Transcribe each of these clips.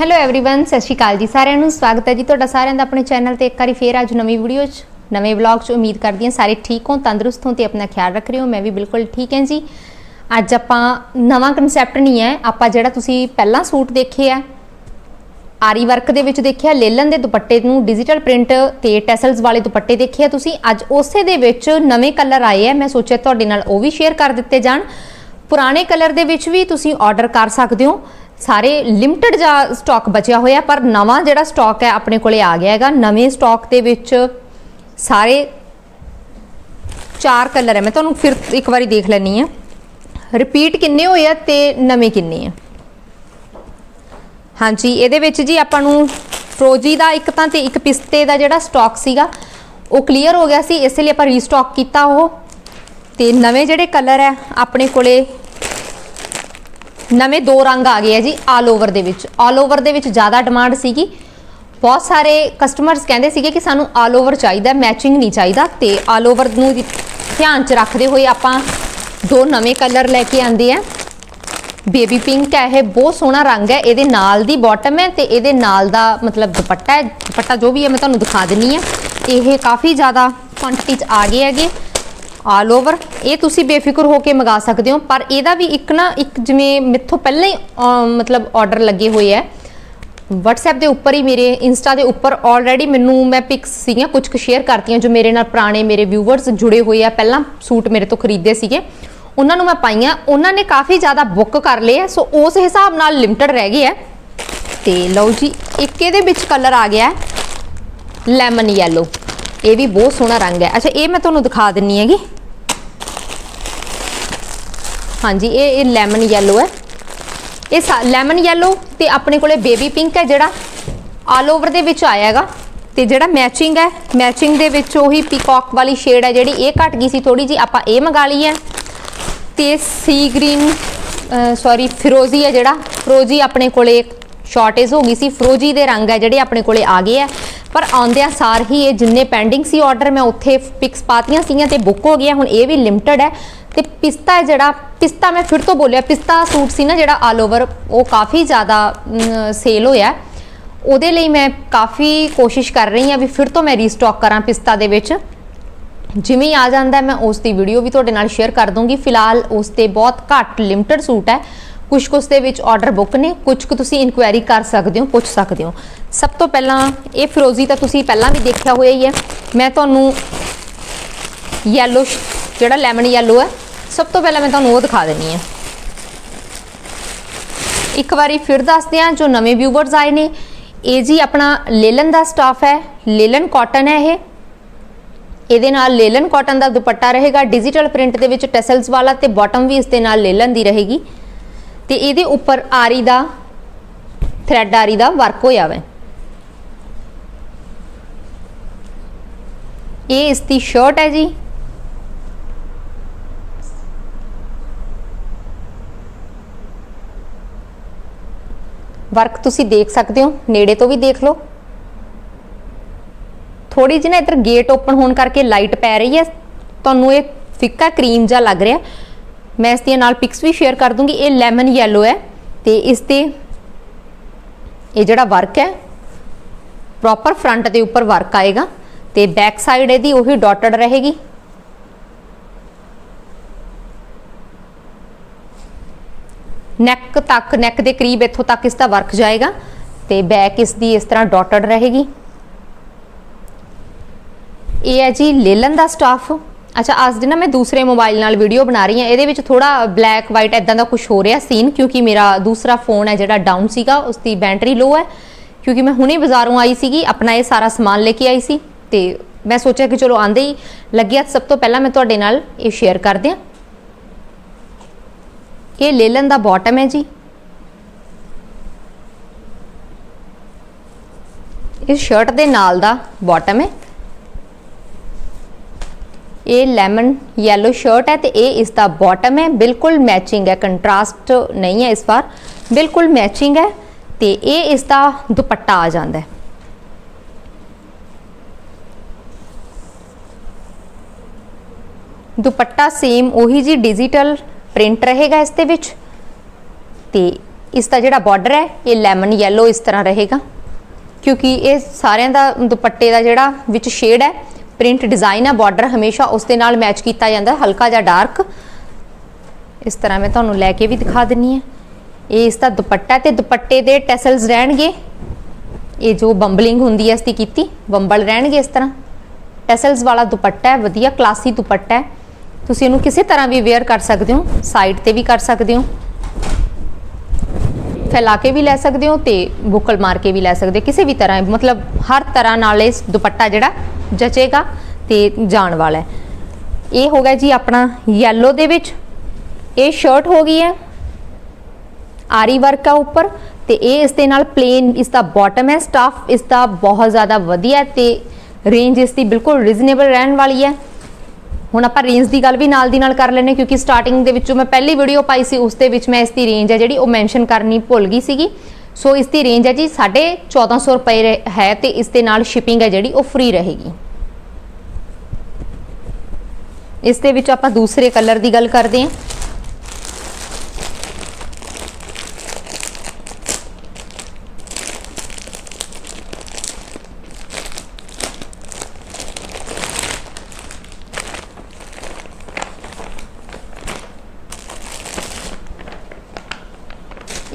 Hello everyone ਸਤਿ ਸ਼੍ਰੀ ਅਕਾਲ ਜੀ ਸਾਰਿਆਂ ਨੂੰ ਸਵਾਗਤ ਹੈ ਜੀ ਤੁਹਾਡਾ ਸਾਰਿਆਂ ਦਾ ਆਪਣੇ ਚੈਨਲ ਤੇ ਇੱਕ ਵਾਰੀ ਫੇਰ ਅੱਜ ਨਵੀਂ ਵੀਡੀਓ 'ਚ ਨਵੇਂ ਵਲੌਗ 'ਚ ਉਮੀਦ ਕਰਦੀ ਹਾਂ ਸਾਰੇ ਠੀਕ ਹੋ ਤੰਦਰੁਸਤ ਹੋ ਤੇ ਆਪਣਾ ਖਿਆਲ ਰੱਖ ਰਹੇ ਹੋ ਮੈਂ ਵੀ ਬਿਲਕੁਲ ਠੀਕ ਹਾਂ ਜੀ ਅੱਜ ਆਪਾਂ ਨਵਾਂ ਕਨਸੈਪਟ ਨਹੀਂ ਹੈ ਆਪਾਂ ਜਿਹੜਾ ਤੁਸੀਂ ਪਹਿਲਾਂ ਸੂਟ ਦੇਖੇ ਆ ਆਰੀ ਵਰਕ ਦੇ ਵਿੱਚ ਦੇਖਿਆ ਲੇਲਨ ਦੇ ਦੁਪੱਟੇ ਨੂੰ ਡਿਜੀਟਲ ਪ੍ਰਿੰਟ ਤੇ ਟੈਸਲਸ ਵਾਲੇ ਦੁਪੱਟੇ ਦੇਖੇ ਆ ਤੁਸੀਂ ਅੱਜ ਉਸੇ ਦੇ ਵਿੱਚ ਨਵੇਂ ਕਲਰ ਆਏ ਆ ਮੈਂ ਸੋਚਿਆ ਤੁਹਾਡੇ ਨਾਲ ਉਹ ਵੀ ਸ਼ੇਅਰ ਕਰ ਦਿੱਤੇ ਜਾਣ ਪੁਰਾਣੇ ਕਲਰ ਦੇ ਵਿੱਚ ਵੀ ਤੁਸੀਂ ਆਰਡਰ ਕਰ ਸਕਦੇ ਹੋ ਸਾਰੇ ਲਿਮਟਿਡ ਜਾਂ ਸਟਾਕ ਬਚਿਆ ਹੋਇਆ, ਪਰ ਨਵਾਂ ਜਿਹੜਾ ਸਟਾਕ ਹੈ ਆਪਣੇ ਕੋਲੇ ਆ ਗਿਆ ਹੈਗਾ। ਨਵੇਂ ਸਟਾਕ ਦੇ ਵਿੱਚ ਸਾਰੇ ਚਾਰ ਕਲਰ ਹੈ। ਮੈਂ ਤੁਹਾਨੂੰ ਫਿਰ ਇੱਕ ਵਾਰੀ ਦੇਖ ਲੈਣੀ ਆ ਰਿਪੀਟ ਕਿੰਨੇ ਹੋਏ ਆ ਤੇ ਨਵੇਂ ਕਿੰਨੇ ਆ? ਹਾਂਜੀ, ਇਹਦੇ ਵਿੱਚ ਜੀ ਆਪਾਂ ਨੂੰ ਫਰੋਜੀ ਦਾ ਇੱਕ ਤਾਂ ਤੇ ਇੱਕ ਪਿਸਤੇ ਦਾ ਜਿਹੜਾ ਸਟਾਕ ਸੀਗਾ, ਉਹ ਕਲੀਅਰ ਹੋ ਗਿਆ ਸੀ। ਇਸ ਲਈ ਆਪਾਂ ਰੀਸਟਾਕ ਕੀਤਾ ਉਹ। ਤੇ ਨਵੇਂ ਜਿਹੜੇ ਕਲਰ ਹੈ ਆਪਣੇ ਕੋਲੇ ਨਵੇਂ ਦੋ ਰੰਗ ਆ ਗਏ ਆ ਜੀ ਆਲ ਓਵਰ ਦੇ ਵਿੱਚ। ਆਲ ਓਵਰ ਦੇ ਵਿੱਚ ਜ਼ਿਆਦਾ ਡਿਮਾਂਡ ਸੀਗੀ। ਬਹੁਤ ਸਾਰੇ ਕਸਟਮਰਸ ਕਹਿੰਦੇ ਸੀਗੇ ਕਿ ਸਾਨੂੰ ਆਲ ਓਵਰ ਚਾਹੀਦਾ ਮੈਚਿੰਗ ਨਹੀਂ ਚਾਹੀਦਾ ਤੇ ਆਲ ਓਵਰ ਨੂੰ ਧਿਆਨ 'ਚ ਰੱਖਦੇ ਹੋਏ ਆਪਾਂ ਦੋ ਨਵੇਂ ਕਲਰ ਲੈ ਕੇ ਆਂਦੇ ਆ। ਬੇਬੀ ਪਿੰਕ ਹੈ, ਇਹ ਬਹੁਤ ਸੋਹਣਾ ਰੰਗ ਹੈ, ਇਹਦੇ ਨਾਲ ਦੀ ਬਾਟਮ ਹੈ ਤੇ ਇਹਦੇ ਨਾਲ ਦਾ ਮਤਲਬ ਦੁਪੱਟਾ ਹੈ। ਦੁਪੱਟਾ ਜੋ ਵੀ ਹੈ ਮੈਂ ਤੁਹਾਨੂੰ ਦਿਖਾ ਦਿੰਨੀ ਆ। ਇਹ ਕਾਫੀ ਜ਼ਿਆਦਾ ਕੁਆਂਟੀਟੀ 'ਚ ਆ ਗਏ ਹੈਗੇ। ਆਲ ਓਵਰ ਇਹ ਤੁਸੀਂ ਬੇਫਿਕਰ ਹੋ ਕੇ ਮੰਗਾ ਸਕਦੇ ਹੋ, ਪਰ ਇਹਦਾ ਵੀ ਇੱਕ ਨਾ, ਇੱਕ ਜਿਵੇਂ ਮਿੱਥੋਂ ਪਹਿਲਾਂ ਹੀ ਮਤਲਬ ਆਰਡਰ ਲੱਗੇ ਹੋਏ ਹੈ WhatsApp ਦੇ ਉੱਪਰ ਹੀ ਮੇਰੇ ਇੰਸਟਾ ਦੇ ਉੱਪਰ ਆਲਰੇਡੀ ਮੈਨੂੰ ਮੈਂ ਪਿਕਸ ਸੀਗੀਆਂ, ਕੁਝ ਕੁ ਸ਼ੇਅਰ ਕਰਤੀਆਂ ਜੋ ਮੇਰੇ ਨਾਲ ਪੁਰਾਣੇ ਮੇਰੇ ਵਿਊਵਰਸ ਜੁੜੇ ਹੋਏ ਆ। ਪਹਿਲਾਂ ਸੂਟ ਮੇਰੇ ਤੋਂ ਖਰੀਦੇ ਸੀਗੇ। ਉਹਨਾਂ ਨੂੰ ਮੈਂ ਪਾਈਆਂ। ਉਹਨਾਂ ਨੇ ਕਾਫੀ ਜ਼ਿਆਦਾ ਬੁੱਕ ਕਰ ਲਏ ਆ, ਸੋ ਉਸ ਹਿਸਾਬ ਨਾਲ ਲਿਮਟਡ ਰਹਿ ਗਏ ਆ। ਤੇ ਲਓ ਜੀ, ਇੱਕ ਇਹਦੇ ਵਿੱਚ ਕਲਰ ਆ ਗਿਆ ਲੈਮਨ ਯੈਲੋ ਇਹ ਵੀ ਬਹੁਤ ਸੋਹਣਾ ਰੰਗ ਹੈ। ਅੱਛਾ, ਇਹ ਮੈਂ ਤੁਹਾਨੂੰ ਦਿਖਾ ਦਿੰਨੀ ਹੈਗੀ। ਹਾਂਜੀ, ਇਹ ਇਹ ਲੈਮਨ ਯੈਲੋ ਹੈ। ਇਹ ਲੈਮਨ ਯੈਲੋ ਤੇ ਆਪਣੇ ਕੋਲੇ ਬੇਬੀ ਪਿੰਕ ਹੈ ਜਿਹੜਾ। ਆਲ ਓਵਰ ਦੇ ਵਿੱਚ ਆਇਆ ਹੈਗਾ। ਤੇ ਜਿਹੜਾ ਮੈਚਿੰਗ ਹੈ ਮੈਚਿੰਗ ਦੇ ਵਿੱਚ ਉਹੀ ਪੀਕੌਕ ਵਾਲੀ ਸ਼ੇਡ ਹੈ ਜਿਹੜੀ ਇਹ ਘਟ ਗਈ ਸੀ ਥੋੜੀ ਜੀ ਆਪਾਂ ਇਹ ਮੰਗਾ ਲਈ ਹੈ ਤੇ ਸੀ ਗ੍ਰੀਨ ਸੌਰੀ ਫਿਰੋਜ਼ੀ ਹੈ ਜਿਹੜਾ। ਫਿਰੋਜ਼ੀ ਆਪਣੇ ਕੋਲੇ ਸ਼ਾਰਟੇਜ ਹੋ ਗਈ ਸੀ। ਫਿਰੋਜ਼ੀ ਦੇ ਰੰਗ ਹੈ ਜਿਹੜੇ ਆਪਣੇ ਕੋਲੇ ਆ ਗਏ ਹੈ। ਪਰ ਆਉਂਦਿਆਂ ਸਾਰ ਹੀ ਇਹ ਜਿੰਨੇ ਪੈਂਡਿੰਗ ਸੀ ਆਰਡਰ ਮੈਂ ਉੱਥੇ ਪਿਕਸ ਪਾਤੀਆਂ ਸੀਗੀਆਂ ਤੇ ਬੁੱਕ ਹੋ ਗਿਆ ਹੁਣ ਇਹ ਵੀ ਲਿਮਟਿਡ ਹੈ। ਤੇ ਪਿਸਤਾ ਜਿਹੜਾ, ਪਿਸਤਾ ਮੈਂ ਫਿਰ ਤੋਂ ਬੋਲਿਆ, ਪਿਸਤਾ ਸੂਟ ਸੀ ਨਾ ਜਿਹੜਾ ਆਲ ਓਵਰ ਉਹ ਕਾਫੀ ਜ਼ਿਆਦਾ ਸੇਲ ਹੋਇਆ। ਉਹਦੇ ਲਈ ਮੈਂ ਕਾਫੀ ਕੋਸ਼ਿਸ਼ ਕਰ ਰਹੀ ਹਾਂ ਵੀ ਫਿਰ ਤੋਂ ਮੈਂ ਰੀਸਟਾਕ ਕਰਾਂ ਪਿਸਤਾ ਦੇ ਵਿੱਚ। ਜਿਵੇਂ ਆ ਜਾਂਦਾ ਮੈਂ ਉਸ ਦੀ ਵੀਡੀਓ ਵੀ ਤੁਹਾਡੇ ਨਾਲ ਸ਼ੇਅਰ ਕਰ ਦੂੰਗੀ। ਫਿਲਹਾਲ ਉਸ ਤੇ ਬਹੁਤ ਘੱਟ ਲਿਮਟਿਡ ਸੂਟ ਹੈ। ਕੁਝ ਕੁਝ ਦੇ ਵਿੱਚ ਆਰਡਰ ਬੁੱਕ ਨੇ ਕੁਝ ਕੁ ਤੁਸੀਂ ਇਨਕੁਆਇਰੀ ਕਰ ਸਕਦੇ ਹੋ, ਪੁੱਛ ਸਕਦੇ ਹੋ। ਸਭ ਤੋਂ ਪਹਿਲਾਂ ਇਹ ਫਿਰੋਜ਼ੀ ਤਾਂ ਤੁਸੀਂ ਪਹਿਲਾਂ ਵੀ ਦੇਖਿਆ ਹੋਇਆ ਹੀ ਹੈ। ਮੈਂ ਤੁਹਾਨੂੰ ਯੈਲੋ ਜਿਹੜਾ ਲੈਮਨ ਯੈਲੋ ਹੈ, ਸਭ ਤੋਂ ਪਹਿਲਾਂ ਮੈਂ ਤੁਹਾਨੂੰ ਉਹ ਦਿਖਾ ਦਿੰਨੀ ਆ ਇੱਕ ਵਾਰੀ ਫਿਰ ਦੱਸਦੇ ਹਾਂ ਜੋ ਨਵੇਂ ਵਿਊਵਰਸ ਆਏ ਨੇ। ਇਹ ਜੀ ਆਪਣਾ ਲੇਲਨ ਦਾ ਸਟਾਫ ਹੈ, ਲੇਲਨ ਕਾਟਨ ਹੈ ਇਹ। ਇਹਦੇ ਨਾਲ ਲੇਲਨ ਕਾਟਨ ਦਾ ਦੁਪੱਟਾ ਰਹੇਗਾ ਡਿਜੀਟਲ ਪ੍ਰਿੰਟ ਦੇ ਵਿੱਚ ਟੈਸਲਸ ਵਾਲਾ ਤੇ ਬਾਟਮ ਵੀ ਇਸ ਦੇ ਨਾਲ ਲੇਲਨ ਦੀ ਰਹੇਗੀ। ਤੇ ਇਹਦੇ ਉੱਪਰ ਆਰੀ ਦਾ ਥ੍ਰੈਡ ਆਰੀ ਦਾ ਵਰਕ ਹੋਇਆ ਵਾ। ਇਹ ਇਸ ਦੀ ਸ਼ਰਟ ਹੈ ਜੀ। ਵਰਕ ਤੁਸੀਂ ਦੇਖ ਸਕਦੇ ਹੋ, ਨੇੜੇ ਤੋਂ ਵੀ ਦੇਖ ਲਓ। ਥੋੜੀ ਜਿਹੀ ਨਾ ਇੱਧਰ ਗੇਟ ਓਪਨ ਹੋਣ ਕਰਕੇ ਲਾਈਟ ਪੈ ਰਹੀ ਹੈ। ਤੁਹਾਨੂੰ ਇਹ ਫਿੱਕਾ ਕਰੀਮ ਜਿਹਾ ਲੱਗ ਰਿਹਾ। ਮੈਂ ਇਸ ਦੀਆਂ ਨਾਲ ਪਿਕਸ ਵੀ ਸ਼ੇਅਰ ਕਰ ਦੂੰਗੀ। ਇਹ ਲੈਮਨ ਯੈਲੋ ਹੈ ਤੇ ਇਸ ਤੇ ਇਹ ਜਿਹੜਾ ਵਰਕ ਹੈ ਪ੍ਰੋਪਰ ਫਰੰਟ ਦੇ ਉੱਪਰ ਵਰਕ ਆਏਗਾ ਤੇ ਬੈਕ ਸਾਈਡ ਇਹਦੀ ਉਹੀ ਡਾਟਡ ਰਹੇਗੀ। ਨੈਕ ਤੱਕ ਨੈਕ ਦੇ ਕਰੀਬ ਇੱਥੋਂ ਤੱਕ ਇਸ ਦਾ ਵਰਕ ਜਾਏਗਾ ਤੇ ਬੈਕ ਇਸ ਦੀ ਇਸ ਤਰ੍ਹਾਂ ਡਾਟਡ ਰਹੇਗੀ। ਇਹ ਹੈ ਜੀ ਲੇਲਨ ਦਾ ਸਟਾਫ ਅੱਛਾ, ਅੱਜ ਦੀ ਮੈਂ ਦੂਸਰੇ ਮੋਬਾਈਲ ਨਾਲ ਵੀਡੀਓ ਬਣਾ ਰਹੀ ਹਾਂ। ਇਹਦੇ ਵਿੱਚ ਥੋੜਾ ਬਲੈਕ ਵਾਈਟ ਐਦਾਂ ਦਾ ਕੁਝ ਹੋ ਰਿਹਾ ਸੀਨ ਕਿਉਂਕਿ ਮੇਰਾ ਦੂਸਰਾ ਫੋਨ ਹੈ ਜਿਹੜਾ ਡਾਊਨ ਸੀਗਾ ਉਸ ਦੀ ਬੈਟਰੀ ਲੋ ਹੈ। ਕਿਉਂਕਿ ਮੈਂ ਹੁਣੇ ਬਾਜ਼ਾਰੋਂ ਆਈ ਸੀਗੀ, ਆਪਣਾ ਇਹ ਸਾਰਾ ਸਮਾਨ ਲੈ ਕੇ ਆਈ ਸੀ ਤੇ ਮੈਂ ਸੋਚਿਆ ਕਿ ਚਲੋ ਆਂਦੇ ਹੀ ਲੱਗਿਆ। ਸਭ ਤੋਂ ਪਹਿਲਾਂ ਮੈਂ ਤੁਹਾਡੇ ਨਾਲ ਇਹ ਸ਼ੇਅਰ ਕਰ ਦਿਆਂ ਇਹ ਲੇਲਨ ਦਾ ਬਾਟਮ ਹੈ ਜੀ। ਇਸ ਸ਼ਰਟ ਦੇ ਨਾਲ ਦਾ ਬਾਟਮ ਹੈ। ਇਹ ਲੈਮਨ ਯੈਲੋ ਸ਼ਰਟ ਹੈ ਤੇ ਇਹ ਇਸ ਦਾ ਬਾਟਮ ਹੈ। ਬਿਲਕੁਲ ਮੈਚਿੰਗ ਹੈ ਕੰਟਰਾਸਟ ਨਹੀਂ ਹੈ ਇਸ ਵਾਰ। ਬਿਲਕੁਲ ਮੈਚਿੰਗ ਹੈ ਤੇ ਇਹ ਇਸ ਦਾ ਦੁਪੱਟਾ ਆ ਜਾਂਦਾ ਹੈ। ਦੁਪੱਟਾ ਸੇਮ ਉਹੀ ਜੀ ਡਿਜੀਟਲ ਪ੍ਰਿੰਟ ਰਹੇਗਾ ਇਸ ਦੇ ਵਿੱਚ। ਤੇ ਇਸ ਦਾ ਜਿਹੜਾ ਬਾਰਡਰ ਹੈ, ਇਹ ਲੈਮਨ ਯੈਲੋ ਇਸ ਤਰ੍ਹਾਂ ਰਹੇਗਾ। ਕਿਉਂਕਿ ਇਹ ਸਾਰਿਆਂ ਦਾ ਦੁਪੱਟੇ ਦਾ ਜਿਹੜਾ ਵਿੱਚ ਸ਼ੇਡ ਹੈ ਪ੍ਰਿੰਟ ਡਿਜ਼ਾਈਨ ਹੈ ਬਾਰਡਰ ਹਮੇਸ਼ਾ ਉਸ ਦੇ ਨਾਲ ਮੈਚ ਕੀਤਾ ਜਾਂਦਾ, ਹਲਕਾ ਜਿਹਾ ਡਾਰਕ। ਇਸ ਤਰ੍ਹਾਂ ਮੈਂ ਤੁਹਾਨੂੰ ਲੈ ਕੇ ਵੀ ਦਿਖਾ ਦਿੰਨੀ ਹੈ ਇਹ ਇਸ ਦਾ ਦੁਪੱਟਾ ਤੇ ਦੁਪੱਟੇ ਦੇ ਟੈਸਲਸ ਰਹਿਣਗੇ। ਇਹ ਜੋ ਬੰਬਲਿੰਗ ਹੁੰਦੀ ਹੈ ਇਸ ਦੀ ਕੀਤੀ, ਬੰਬਲ ਰਹਿਣਗੇ ਇਸ ਤਰ੍ਹਾਂ। ਟੈਸਲਸ ਵਾਲਾ ਦੁਪੱਟਾ ਹੈ, ਵਧੀਆ ਕਲਾਸੀ ਦੁਪੱਟਾ ਹੈ। ਤੁਸੀਂ ਇਹਨੂੰ ਕਿਸੇ ਤਰ੍ਹਾਂ ਵੀ ਵੇਅਰ ਕਰ ਸਕਦੇ ਹੋ ਸਾਈਡ ਤੇ ਵੀ ਕਰ ਸਕਦੇ ਹੋ। ਫੈਲਾ ਕੇ ਵੀ ਲੈ ਸਕਦੇ ਹੋ ਤੇ ਬੁੱਕਲ ਮਾਰ ਕੇ ਵੀ ਲੈ ਸਕਦੇ ਹੋ, ਕਿਸੇ ਵੀ ਤਰ੍ਹਾਂ, ਮਤਲਬ ਹਰ ਤਰ੍ਹਾਂ ਨਾਲ ਇਸ ਦੁਪੱਟਾ ਜਿਹੜਾ ਜਚੇਗਾ ਤੇ ਜਾਣ ਵਾਲਾ ਹੈ। ਇਹ ਹੋ ਗਿਆ ਜੀ ਆਪਣਾ ਯੈਲੋ ਦੇ ਵਿੱਚ। ਇਹ ਸ਼ਰਟ ਹੋ ਗਈ ਹੈ, ਆਰੀ ਵਰਕ ਆ ਉੱਪਰ ਤੇ ਇਹ ਇਸ ਦੇ ਨਾਲ ਪਲੇਨ ਇਸ ਦਾ ਬਾਟਮ ਹੈ ਸਟਾਫ ਇਸ ਦਾ ਬਹੁਤ ਜ਼ਿਆਦਾ ਵਧੀਆ ਹੈ ਤੇ ਰੇਂਜ ਇਸ ਦੀ ਬਿਲਕੁਲ ਰੀਜ਼ਨੇਬਲ ਰਹਿਣ ਵਾਲੀ ਹੈ। ਹੁਣ ਆਪਾਂ ਰੇਂਜ ਦੀ ਗੱਲ ਵੀ ਨਾਲ ਦੀ ਨਾਲ ਕਰ ਲੈਨੇ ਕਿਉਂਕਿ ਸਟਾਰਟਿੰਗ ਦੇ ਵਿੱਚੋਂ ਮੈਂ ਪਹਿਲੀ ਵੀਡੀਓ ਪਾਈ ਸੀ, ਉਸ ਦੇ ਵਿੱਚ ਮੈਂ ਇਸ ਦੀ ਰੇਂਜ ਹੈ ਜਿਹੜੀ ਉਹ ਮੈਂਸ਼ਨ ਕਰਨੀ ਭੁੱਲ ਗਈ ਸੀਗੀ। ਸੋ ਇਸ ਦੀ ਰੇਂਜ ਹੈ ਜੀ 1450 ਰੁਪਏ ਰਹੇ- ਹੈ ਤੇ ਇਸ ਦੇ ਨਾਲ ਸ਼ਿਪਿੰਗ ਹੈ ਜਿਹੜੀ ਉਹ ਫ੍ਰੀ ਰਹੇਗੀ। ਇਸ ਦੇ ਵਿੱਚ ਆਪਾਂ ਦੂਸਰੇ ਕਲਰ ਦੀ ਗੱਲ ਕਰਦੇ ਹਾਂ।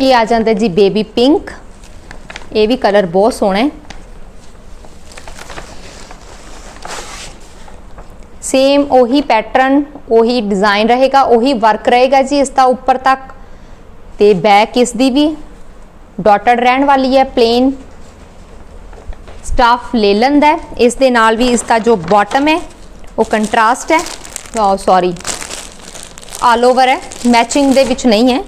ਇਹ ਆ ਜਾਂਦਾ ਜੀ ਬੇਬੀ ਪਿੰਕ। ਇਹ ਵੀ ਕਲਰ ਬਹੁਤ ਸੋਹਣਾ ਹੈ। ਸੇਮ ਉਹੀ ਪੈਟਰਨ ਉਹੀ ਡਿਜ਼ਾਈਨ ਰਹੇਗਾ, ਉਹੀ ਵਰਕ ਰਹੇਗਾ ਜੀ ਇਸ ਦਾ ਉੱਪਰ ਤੱਕ। ਤੇ ਬੈਕ ਇਸ ਦੀ ਵੀ। ਡਾਟਡ ਰਹਿਣ ਵਾਲੀ ਹੈ ਪਲੇਨ ਸਟਾਫ ਲੇਲਨ ਦਾ ਇਸ ਦੇ ਨਾਲ ਵੀ ਇਸ ਦਾ ਜੋ ਬਾਟਮ ਹੈ, ਉਹ ਕੰਟਰਾਸਟ ਹੈ। ਓ ਸੌਰੀ ਆਲ ਓਵਰ ਹੈ। ਮੈਚਿੰਗ ਦੇ ਵਿੱਚ ਨਹੀਂ ਹੈ।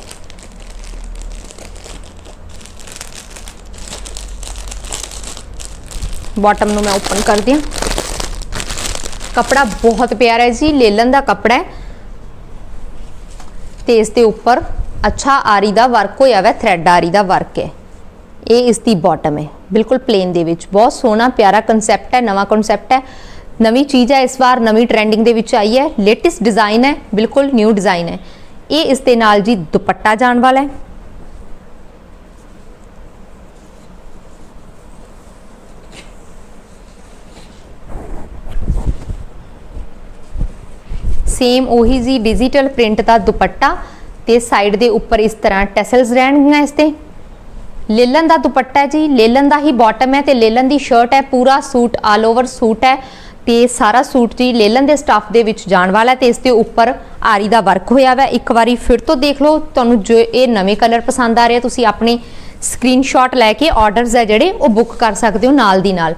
ਬਾਟਮ ਨੂੰ ਮੈਂ ਓਪਨ ਕਰਦੀ ਹਾਂ। ਕਪੜਾ ਬਹੁਤ ਪਿਆਰਾ ਹੈ ਜੀ, ਲੇਲਨ ਦਾ ਕਪੜਾ ਹੈ। ਤੇ ਇਸ ਦੇ ਉੱਪਰ ਅੱਛਾ ਆਰੀ ਦਾ ਵਰਕ ਹੋਇਆ ਹੋਇਆ ਥ੍ਰੈਡ ਆਰੀ ਦਾ ਵਰਕ ਹੈ। ਇਹ ਇਸ ਦੀ ਬਾਟਮ ਹੈ। ਬਿਲਕੁਲ ਪਲੇਨ ਦੇ ਵਿੱਚ। ਬਹੁਤ ਸੋਹਣਾ, ਪਿਆਰਾ ਕਨਸੈਪਟ ਹੈ, ਨਵਾਂ ਕਨਸੈਪਟ ਹੈ। ਨਵੀਂ ਚੀਜ਼ ਹੈ ਇਸ ਵਾਰ, ਨਵੀਂ ਟ੍ਰੈਂਡਿੰਗ ਦੇ ਵਿੱਚ ਆਈ ਹੈ। ਲੇਟੈਸਟ ਡਿਜ਼ਾਈਨ ਹੈ, ਬਿਲਕੁਲ ਨਿਊ ਡਿਜ਼ਾਈਨ ਹੈ। ਇਹ ਇਸ ਦੇ ਨਾਲ ਜੀ ਦੁਪੱਟਾ ਜਾਣ ਵਾਲਾ ਹੈ। ਸੇਮ ਉਹੀ ਜੀ ਡਿਜੀਟਲ ਪ੍ਰਿੰਟ ਦਾ ਦੁਪੱਟਾ ਤੇ ਸਾਈਡ ਦੇ ਉੱਪਰ ਇਸ ਤਰ੍ਹਾਂ ਟੈਸਲਸ ਰਹਿਣਗੀਆਂ ਇਸ ਤੇ। ਲੇਲਨ ਦਾ ਦੁਪੱਟਾ ਜੀ, ਲੇਲਨ ਦਾ ਹੀ ਬਾਟਮ ਹੈ ਤੇ ਲੇਲਨ ਦੀ ਸ਼ਰਟ ਹੈ, ਪੂਰਾ ਸੂਟ ਆਲ ਓਵਰ ਸੂਟ ਹੈ ਤੇ ਸਾਰਾ ਸੂਟ ਜੀ ਲੇਲਨ ਦੇ ਸਟਾਫ ਦੇ ਵਿੱਚ ਜਾਣ ਵਾਲਾ ਹੈ ਤੇ ਇਸ ਦੇ ਉੱਪਰ ਆਰੀ ਦਾ ਵਰਕ ਹੋਇਆ ਹੋਇਆ ਇੱਕ ਵਾਰੀ ਫਿਰ ਤੋਂ ਦੇਖ ਲਓ, ਤੁਹਾਨੂੰ ਜੋ ਇਹ ਨਵੇਂ ਕਲਰ ਪਸੰਦ ਆ ਰਹੇ ਤੁਸੀਂ ਆਪਣੇ ਸਕਰੀਨਸ਼ਾਟ ਲੈ ਕੇ ਆਰਡਰਸ ਹੈ ਜਿਹੜੇ ਉਹ ਬੁੱਕ ਕਰ ਸਕਦੇ ਹੋ ਨਾਲ ਦੀ ਨਾਲ।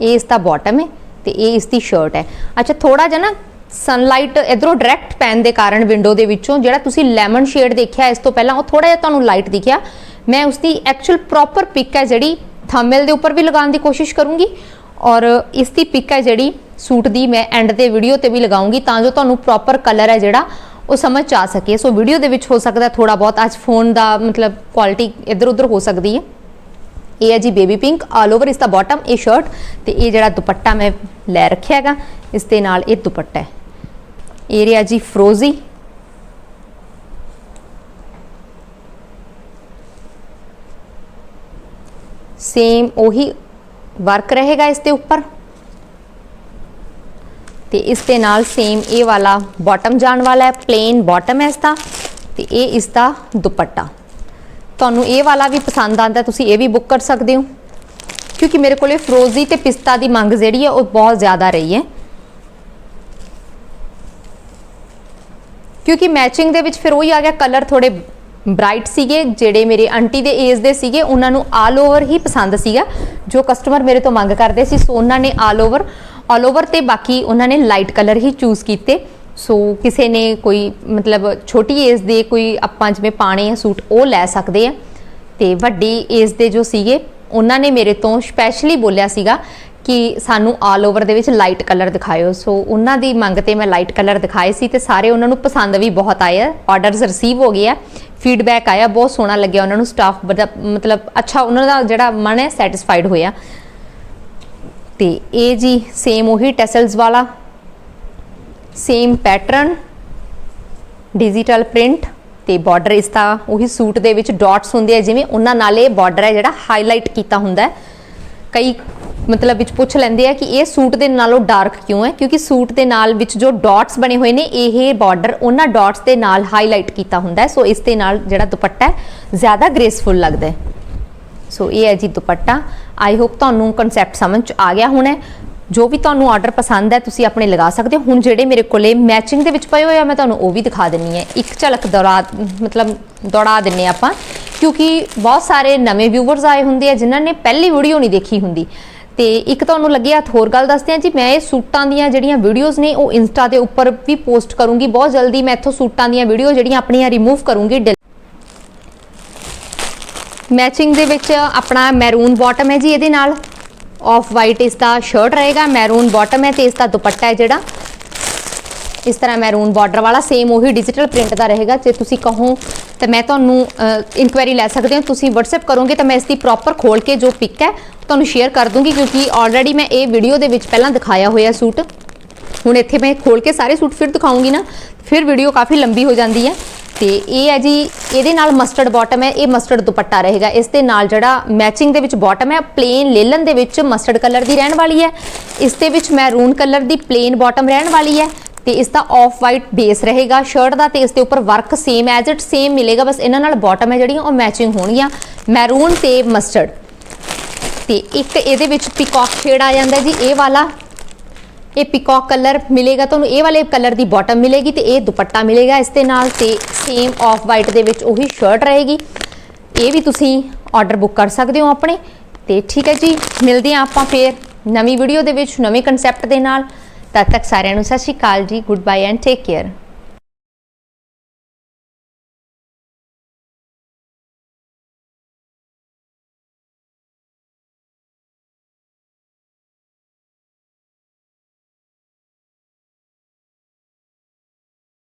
ਇਹ ਇਸ ਦਾ ਬਾਟਮ ਹੈ ਤੇ ਇਹ ਇਸ ਦੀ ਸ਼ਰਟ ਹੈ। ਅੱਛਾ ਥੋੜਾ ਜਿਹਾ ਨਾ ਸਨਲਾਈਟ ਇਧਰੋਂ ਡਾਇਰੈਕਟ ਪੈਣ ਦੇ ਕਾਰਨ ਵਿੰਡੋ ਦੇ ਵਿੱਚੋਂ ਜਿਹੜਾ ਤੁਸੀਂ ਲੈਮਨ ਸ਼ੇਡ ਦੇਖਿਆ, ਇਸ ਤੋਂ ਪਹਿਲਾਂ ਉਹ ਥੋੜਾ ਜਿਹਾ ਤੁਹਾਨੂੰ ਲਾਈਟ ਦਿਖਿਆ। ਮੈਂ ਉਸ ਦੀ ਐਕਚੁਅਲ ਪ੍ਰੋਪਰ ਪਿਕ ਹੈ ਜਿਹੜੀ ਥੰਬਨੇਲ ਦੇ ਉੱਪਰ ਵੀ ਲਗਾਉਣ ਦੀ ਕੋਸ਼ਿਸ਼ ਕਰੂੰਗੀ ਔਰ ਇਸ ਦੀ ਪਿਕ ਹੈ ਜਿਹੜੀ ਸੂਟ ਦੀ ਮੈਂ ਐਂਡ ਦੇ ਵੀਡੀਓ ਤੇ ਵੀ ਲਗਾਉਂਗੀ ਤਾਂ ਜੋ ਤੁਹਾਨੂੰ ਪ੍ਰੋਪਰ ਕਲਰ ਹੈ ਜਿਹੜਾ ਉਹ ਸਮਝ 'ਚ ਆ ਸਕੇ। ਸੋ ਵੀਡੀਓ ਦੇ ਵਿੱਚ ਹੋ ਸਕਦਾ ਥੋੜਾ ਬਹੁਤ। ਅੱਜ ਫੋਨ ਦਾ ਮਤਲਬ ਕੁਆਲਿਟੀ ਇੱਧਰ ਉੱਧਰ ਹੋ ਸਕਦੀ ਹੈ। ਇਹ ਹੈ ਜੀ ਬੇਬੀ ਪਿੰਕ ਆਲ ਓਵਰ ਇਸ ਦਾ ਬਾਟਮ ਇਹ ਸ਼ਰਟ ਤੇ ਇਹ ਜਿਹੜਾ ਦੁਪੱਟਾ ਮੈਂ ਲੈ ਰੱਖਿਆ ਹੈਗਾ ਇਸ ਦੇ ਨਾਲ ਇਹ ਦੁਪੱਟਾ ਹੈ। ਇਹ ਰਿਹਾ ਜੀ ਫਰੋਜ਼ੀ ਸੇਮ ਉਹੀ ਵਰਕ ਰਹੇਗਾ ਇਸ ਦੇ ਉੱਪਰ। ਤੇ ਇਸ ਦੇ ਨਾਲ ਸੇਮ ਇਹ ਵਾਲਾ ਬਾਟਮ ਜਾਣ ਵਾਲਾ ਹੈ ਪਲੇਨ ਬਾਟਮ ਹੈ ਇਸ ਦਾ ਤੇ ਇਹ ਇਸ ਦਾ ਦੁਪੱਟਾ। ਤੁਹਾਨੂੰ ਇਹ ਵਾਲਾ ਵੀ ਪਸੰਦ ਆਂਦਾ ਤੁਸੀਂ ਇਹ ਵੀ ਬੁੱਕ ਕਰ ਸਕਦੇ ਹੋ। ਕਿਉਂਕਿ ਮੇਰੇ ਕੋਲੇ ਫਰੋਜ਼ੀ ਤੇ ਪਿਸਤਾ ਦੀ ਮੰਗ ਜਿਹੜੀ ਹੈ, ਉਹ ਬਹੁਤ ਜ਼ਿਆਦਾ ਰਹੀ ਹੈ। ਕਿਉਂਕਿ ਮੈਚਿੰਗ ਦੇ ਵਿੱਚ ਫਿਰ ਉਹੀ ਆ ਗਿਆ ਕਲਰ ਥੋੜੇ ਬ੍ਰਾਈਟ ਸੀਗੇ, ਜਿਹੜੇ ਮੇਰੇ ਆਂਟੀ ਦੇ ਏਜ ਦੇ ਸੀਗੇ, ਉਹਨਾਂ ਨੂੰ ਆਲ ਓਵਰ ਹੀ ਪਸੰਦ ਸੀਗਾ। ਜੋ ਕਸਟਮਰ ਮੇਰੇ ਤੋਂ ਮੰਗ ਕਰਦੇ ਸੀ, ਸੋ ਉਹਨਾਂ ਨੇ ਆਲ ਓਵਰ ਆਲ ਓਵਰ ਤੇ ਬਾਕੀ ਉਹਨਾਂ ਨੇ ਲਾਈਟ ਕਲਰ ਹੀ ਚੂਜ਼ ਕੀਤੇ। ਸੋ ਕਿਸੇ ਨੇ ਕੋਈ ਮਤਲਬ ਛੋਟੀ ਏਜ ਦੇ ਕੋਈ ਆਪਾਂ ਜਿਵੇਂ ਪਾਣੇ ਆ ਸੂਟ, ਉਹ ਲੈ ਸਕਦੇ ਆ। ਤੇ ਵੱਡੀ ਏਜ ਦੇ ਜੋ ਸੀਗੇ, ਉਹਨਾਂ ਨੇ ਮੇਰੇ ਤੋਂ ਸਪੈਸ਼ਲੀ ਬੋਲਿਆ ਸੀਗਾ ਕਿ ਸਾਨੂੰ ਆਲ ਓਵਰ ਦੇ ਵਿੱਚ ਲਾਈਟ ਕਲਰ ਦਿਖਾਇਓ। ਸੋ ਉਹਨਾਂ ਦੀ ਮੰਗ ਤੇ ਮੈਂ ਲਾਈਟ ਕਲਰ ਦਿਖਾਏ ਸੀ ਤੇ ਸਾਰੇ ਉਹਨਾਂ ਨੂੰ ਪਸੰਦ ਵੀ ਬਹੁਤ ਆਏ ਆ। ਆਰਡਰਸ ਰਿਸੀਵ ਹੋ ਗਏ ਆ। ਫੀਡਬੈਕ ਆਇਆ, ਬਹੁਤ ਸੋਹਣਾ ਲੱਗਿਆ ਉਹਨਾਂ ਨੂੰ। ਸਟਾਫ ਮਤਲਬ ਅੱਛਾ, ਉਹਨਾਂ ਦਾ ਜਿਹੜਾ ਮਨ ਹੈ ਸੈਟੀਸਫਾਈਡ ਹੋਇਆ। ਤੇ ਇਹ ਜੀ ਸੇਮ ਉਹੀ ਟੈਸਲਸ ਵਾਲਾ। ਸੇਮ ਪੈਟਰਨ ਡਿਜੀਟਲ ਪ੍ਰਿੰਟ ਤੇ ਬਾਰਡਰ ਇਸ ਦਾ ਉਹੀ ਸੂਟ ਦੇ ਵਿੱਚ ਡਾਟਸ ਹੁੰਦੇ ਆ, ਜਿਵੇਂ ਉਹਨਾਂ ਨਾਲ ਇਹ ਬਾਰਡਰ ਹੈ ਜਿਹੜਾ ਹਾਈਲਾਈਟ ਕੀਤਾ ਹੁੰਦਾ ਹੈ। ਕਈ ਮਤਲਬ ਵਿੱਚ ਪੁੱਛ ਲੈਂਦੇ ਆ ਕਿ ਇਹ ਸੂਟ ਦੇ ਨਾਲੋਂ ਡਾਰਕ ਕਿਉਂ ਹੈ? ਕਿਉਂਕਿ ਸੂਟ ਦੇ ਨਾਲ ਵਿੱਚ ਜੋ ਡਾਟਸ ਬਣੇ ਹੋਏ ਨੇ, ਇਹ ਬਾਰਡਰ ਉਹਨਾਂ ਡਾਟਸ ਦੇ ਨਾਲ ਹਾਈਲਾਈਟ ਕੀਤਾ ਹੁੰਦਾ ਹੈ। ਸੋ ਇਸ ਦੇ ਨਾਲ ਜਿਹੜਾ ਦੁਪੱਟਾ ਹੈ, ਜ਼ਿਆਦਾ ਗ੍ਰੇਸਫੁਲ ਲੱਗਦਾ ਹੈ। ਸੋ ਇਹ ਹੈ ਜੀ ਦੁਪੱਟਾ। ਆਈ ਹੋਪ ਤੁਹਾਨੂੰ ਕਨਸੈਪਟ ਸਮਝ ਚ ਆ ਗਿਆ ਹੋਣਾ ਜੋ ਵੀ ਤੁਹਾਨੂੰ ਆਰਡਰ ਪਸੰਦ ਹੈ, ਤੁਸੀਂ ਆਪਣੇ ਲਗਾ ਸਕਦੇ ਹੋ। ਹੁਣ ਜਿਹੜੇ ਮੇਰੇ ਕੋਲੇ ਮੈਚਿੰਗ ਦੇ ਵਿੱਚ ਪਏ ਹੋਏ ਆ, ਮੈਂ ਤੁਹਾਨੂੰ ਉਹ ਵੀ ਦਿਖਾ ਦਿੰਨੀ ਹੈ। ਇੱਕ ਝਲਕ ਦੌੜਾ, ਮਤਲਬ ਦੌੜਾ ਦਿੰਨੇ ਆਪਾਂ। ਕਿਉਂਕਿ ਬਹੁਤ ਸਾਰੇ ਨਵੇਂ ਵਿਊਵਰਸ ਆਏ ਹੁੰਦੇ ਆ, ਜਿਨ੍ਹਾਂ ਨੇ ਪਹਿਲੀ ਵੀਡੀਓ ਨਹੀਂ ਦੇਖੀ ਹੁੰਦੀ। ਤੇ ਇੱਕ ਤੁਹਾਨੂੰ ਲੱਗਿਆ ਹੋਰ ਗੱਲ ਦੱਸਦੇ ਆ ਜੀ, ਮੈਂ ਇਹ ਸੂਟਾਂ ਦੀਆਂ ਜਿਹੜੀਆਂ ਵੀਡੀਓਜ਼ ਨੇ, ਉਹ ਇੰਸਟਾ ਦੇ ਉੱਪਰ ਵੀ ਪੋਸਟ ਕਰੂੰਗੀ। ਬਹੁਤ ਜਲਦੀ ਮੈਂ ਇੱਥੋਂ ਸੂਟਾਂ ਦੀਆਂ ਵੀਡੀਓ ਜਿਹੜੀਆਂ ਆਪਣੀਆਂ ਰਿਮੂਵ ਕਰੂੰਗੀ। ਡਿਲ- ਮੈਚਿੰਗ ਦੇ ਵਿੱਚ ਆਪਣਾ ਮੈਰੂਨ ਬਾਟਮ ਹੈ ਜੀ ਇਹਦੇ ਨਾਲ। ਆਫ ਵਾਈਟ ਇਸ ਦਾ ਸ਼ਰਟ ਰਹੇਗਾ ਮੈਰੂਨ ਬਾਟਮ ਹੈ ਤੇ ਇਸ ਦਾ ਦੁਪੱਟਾ ਹੈ ਜਿਹੜਾ। ਇਸ ਤਰ੍ਹਾਂ ਮੈਰੂਨ ਬਾਰਡਰ ਵਾਲਾ ਸੇਮ ਉਹੀ ਡਿਜੀਟਲ ਪ੍ਰਿੰਟ ਦਾ ਰਹੇਗਾ। ਜੇ ਤੁਸੀਂ ਕਹੋ, ਤਾਂ ਮੈਂ ਤੁਹਾਨੂੰ ਇਨਕੁਆਇਰੀ ਲੈ ਸਕਦੇ ਹੋ। ਤੁਸੀਂ WhatsApp ਕਰੋਗੇ ਤਾਂ ਮੈਂ ਇਸ ਦੀ ਪ੍ਰੋਪਰ ਖੋਲ ਕੇ ਜੋ ਪਿਕ ਹੈ, ਤੁਹਾਨੂੰ ਸ਼ੇਅਰ ਕਰ ਦੂੰਗੀ, ਕਿਉਂਕਿ ਆਲਰੇਡੀ ਮੈਂ ਇਹ ਵੀਡੀਓ ਦੇ ਵਿੱਚ ਪਹਿਲਾਂ ਦਿਖਾਇਆ ਹੋਇਆ ਸੂਟ। ਹੁਣ ਇੱਥੇ ਮੈਂ ਖੋਲ ਕੇ ਸਾਰੇ ਸੂਟ ਫਿਰ ਦਿਖਾਉਂਗੀ ਨਾ। ਫਿਰ ਵੀਡੀਓ ਕਾਫੀ ਲੰਬੀ ਹੋ ਜਾਂਦੀ ਹੈ। ਤੇ ਇਹ ਹੈ ਜੀ, ਇਹਦੇ ਨਾਲ ਮਸਟਰਡ ਬਾਟਮ ਹੈ, ਇਹ ਮਸਟਰਡ ਦੁਪੱਟਾ ਰਹੇਗਾ। ਇਸ ਦੇ ਨਾਲ ਜਿਹੜਾ ਮੈਚਿੰਗ ਦੇ ਵਿੱਚ ਬਾਟਮ ਹੈ ਪਲੇਨ ਲੇਲਨ ਦੇ ਵਿੱਚ ਮਸਟਰਡ ਕਲਰ ਦੀ ਰਹਿਣ ਵਾਲੀ ਹੈ। ਇਸ ਦੇ ਵਿੱਚ ਮੈਰੂਨ ਕਲਰ ਦੀ ਪਲੇਨ ਬਾਟਮ ਰਹਿਣ ਵਾਲੀ ਹੈ ਤੇ ਇਸ ਦਾ ਆਫ ਵਾਈਟ ਬੇਸ ਰਹੇਗਾ। ਸ਼ਰਟ ਦਾ ਤੇ ਇਸ ਦੇ ਉੱਪਰ work same as it same ਮਿਲੇਗਾ। ਬਸ ਇਹਨਾਂ ਨਾਲ ਬਾਟਮ ਹੈ ਜਿਹੜੀਆਂ, ਉਹ ਮੈਚਿੰਗ ਹੋਣਗੀਆਂ। ਮੈਰੂਨ ਤੇ ਮਸਟਰਡ ਤੇ ਇੱਕ ਇਹਦੇ ਵਿੱਚ ਪਿਕੌਕ ਸ਼ੇਡ ਆ ਜਾਂਦਾ ਜੀ, ਇਹ ਵਾਲਾ। ਇਹ ਪਿਕੌਕ ਕਲਰ ਮਿਲੇਗਾ, ਤੁਹਾਨੂੰ ਇਹ ਵਾਲੇ ਕਲਰ ਦੀ ਬਾਟਮ ਮਿਲੇਗੀ ਤੇ ਇਹ ਦੁਪੱਟਾ ਮਿਲੇਗਾ ਇਸ ਦੇ ਨਾਲ ਤੇ ਸੇਮ ਆਫ ਵਾਈਟ ਦੇ ਵਿੱਚ ਉਹੀ ਸ਼ਰਟ ਰਹੇਗੀ। ਇਹ ਵੀ ਤੁਸੀਂ ਆਰਡਰ ਬੁੱਕ ਕਰ ਸਕਦੇ ਹੋ ਆਪਣੇ। ਤੇ ਠੀਕ ਹੈ ਜੀ, ਮਿਲਦੇ ਹਾਂ ਆਪਾਂ ਫੇਰ ਨਵੀਂ ਵੀਡੀਓ ਦੇ ਵਿੱਚ, ਨਵੇਂ ਕਨਸੈਪਟ ਦੇ ਨਾਲ। ਤਦ ਤੱਕ ਸਾਰਿਆਂ ਨੂੰ ਸਤਿ ਸ਼੍ਰੀ ਅਕਾਲ ਜੀ good bye and take care